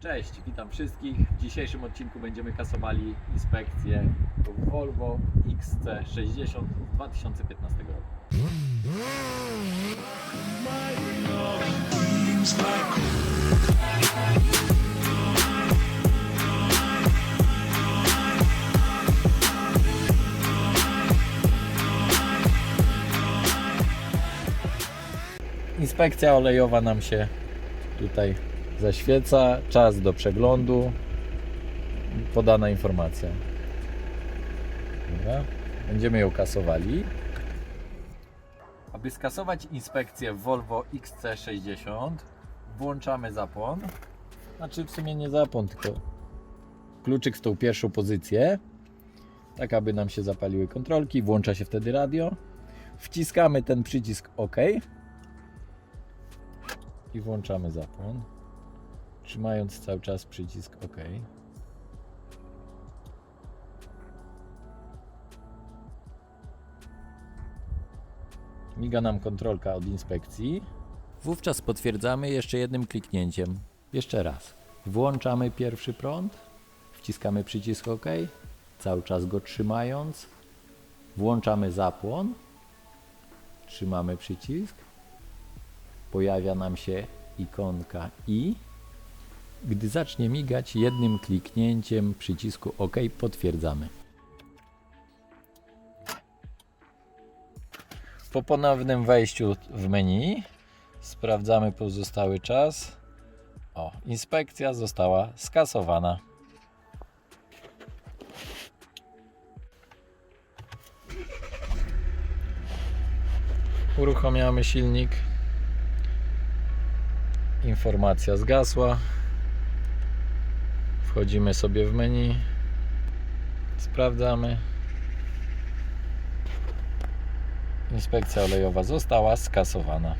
Cześć, witam wszystkich. W dzisiejszym odcinku będziemy kasowali inspekcję Volvo XC60 z 2015 roku. Inspekcja olejowa nam się tutaj zaświeca. Czas do przeglądu. Podana informacja. Dobra. Będziemy ją kasowali. Aby skasować inspekcję Volvo XC60 włączamy zapłon. Znaczy w sumie nie zapłon, tylko kluczyk w tą pierwszą pozycję. Tak aby nam się zapaliły kontrolki. Włącza się wtedy radio. Wciskamy ten przycisk OK i włączamy zapłon, trzymając cały czas przycisk OK. Miga nam kontrolka od inspekcji. Wówczas potwierdzamy jeszcze jednym kliknięciem. Jeszcze raz. Włączamy pierwszy prąd, wciskamy przycisk OK, cały czas go trzymając. Włączamy zapłon, trzymamy przycisk pojawia nam się ikonka i gdy zacznie migać jednym kliknięciem przycisku OK potwierdzamy. Po ponownym wejściu w menu sprawdzamy pozostały czas. O, inspekcja została skasowana. Uruchamiamy silnik. Informacja zgasła. Wchodzimy sobie w menu. Sprawdzamy. Inspekcja olejowa została skasowana.